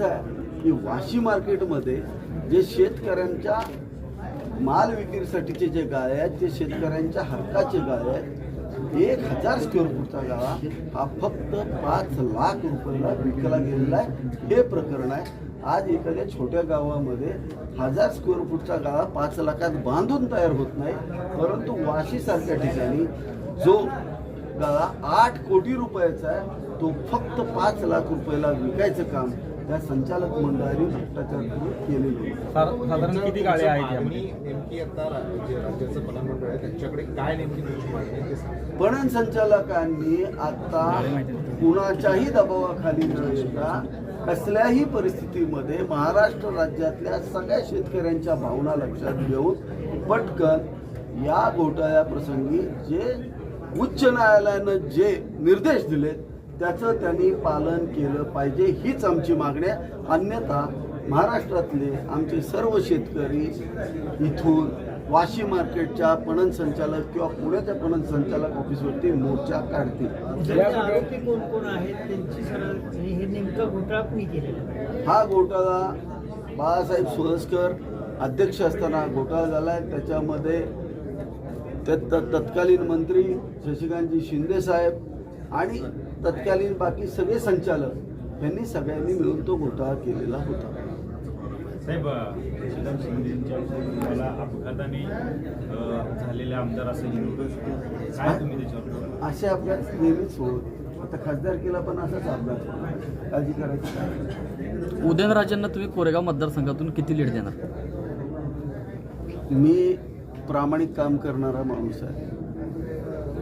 की वाशी मार्केटमध्ये जे शेतकऱ्यांच्या माल विक्रीसाठीचे जे गाळे आहेत ते शेतकऱ्यांच्या हक्काचे गाळे आहेत एक हजार स्क्वेअर फूटचा गाळा हा फक्त पाच लाख रुपयाला विकला गेलेला आहे. हे प्रकरण आहे. आज एखाद्या छोट्या गावामध्ये हजार स्क्वेअर फूटचा गाळा पाच लाखात बांधून तयार होत नाही. परंतु वाशीसारख्या ठिकाणी जो गाळा आठ कोटी रुपयाचा आहे तो फक्त पाच लाख रुपयाला विकायचं काम त्या संचालक मंडळाने भ्रष्टाचार केलेलं साधारण किती गाळे आहेत नेमकी आता राज्याचं प्रधानमंडळ आहे त्यांच्याकडे काय नेमकी तुमची मागणी आहे पणन संचालकांनी आता कुणाच्याही दबावाखाली न येता कसल्याही परिस्थितीमध्ये महाराष्ट्र राज्यातल्या सगळ्या शेतकऱ्यांच्या भावना लक्षात घेऊन पटकन या घोटाळ्याप्रसंगी जे उच्च न्यायालयानं जे निर्देश दिलेत त्याचं त्यांनी पालन केलं पाहिजे हीच आमची मागणी आहे. अन्यथा महाराष्ट्रातले आमचे सर्व शेतकरी इथून वाशी मार्केटच्या पणन संचालक किंवा पुण्याच्या पणन संचालक ऑफिसवरती मोर्चा काढतील. ज्यांचे आरोपी कोण कोण आहेत त्यांची सरळ हे नेमका घोटाळा? हा बाळासाहेब सोळसकर अध्यक्ष असताना घोटाळा झाला आहे. त्याच्यामध्ये तत्कालीन मंत्री शशिकांतजी शिंदे साहेब आणि तत्कालीन बाकी सगळे संचालक यांनी सगळ्यांनी मिळून तो घोटाळा केलेला होता. साहेब कुटुंबाला अपघाताने झालेले आमदार असं बोलाल? असे अपघात नेहमीच होत. आता खासदारकीला पण असाच अपघात. काळजी करायची उदयनराजेंना तुम्ही कोरेगाव मतदारसंघातून किती लीड देणार? मी प्रामाणिक काम करणारा माणूस आहे.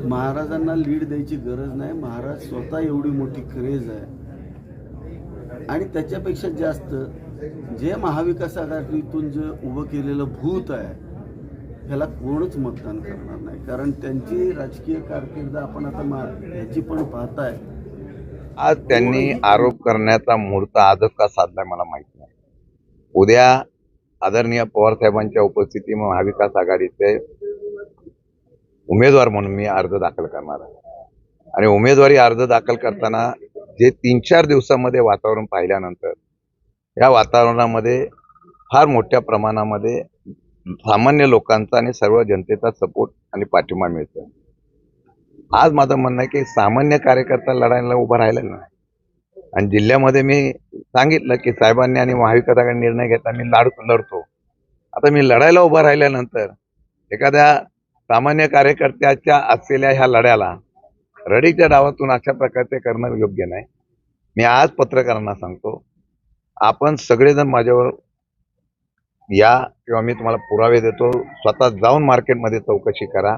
महाराजांना लीड द्यायची गरज नाही. महाराज स्वतः एवढी मोठी क्रेज आहे. आणि त्याच्यापेक्षा जास्त जे महाविकास आघाडीतून जे उभं केलेलं भूत आहे ह्याला कोणच मतदान करणार नाही. कारण त्यांची राजकीय कारकीर्द आपण आता मा ह्याची पण पाहताय. आज त्यांनी आरोप करण्याचा मुहूर्त आजच का साधलाय मला माहीत नाही. उद्या आदरणीय पवार साहेबांच्या उपस्थितीत महाविकास आघाडीचे उमेदवार म्हणून मी अर्ज दाखल करणार आहे. आणि उमेदवारी अर्ज दाखल करताना जे तीन चार दिवसामध्ये वातावरण पाहिल्यानंतर या वातावरणामध्ये फार मोठ्या प्रमाणामध्ये सामान्य लोकांचा आणि सर्व जनतेचा सपोर्ट आणि पाठिंबा मिळतो आज माझं म्हणणं आहे की सामान्य कार्यकर्ता लढायला उभा राहिलं नाही. आणि जिल्ह्यामध्ये मी सांगितलं की साहेबांनी आणि महाविकासाकडे निर्णय घेता मी लाड लढतो. आता मी लढायला उभा राहिल्यानंतर एखाद्या सामान्य कार्यकर्त्याच्या असलेल्या ह्या लढ्याला रडीच्या डावातून अशा प्रकारचे करणं योग्य नाही. मी आज पत्रकारांना सांगतो आपण सगळेजण माझ्यावर या किंवा मी तुम्हाला पुरावे देतो स्वतः जाऊन मार्केटमध्ये चौकशी करा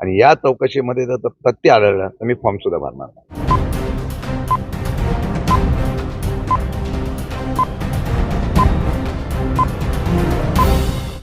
आणि या चौकशीमध्ये जर तथ्य आढळलं तर मी फॉर्म सुद्धा भरणार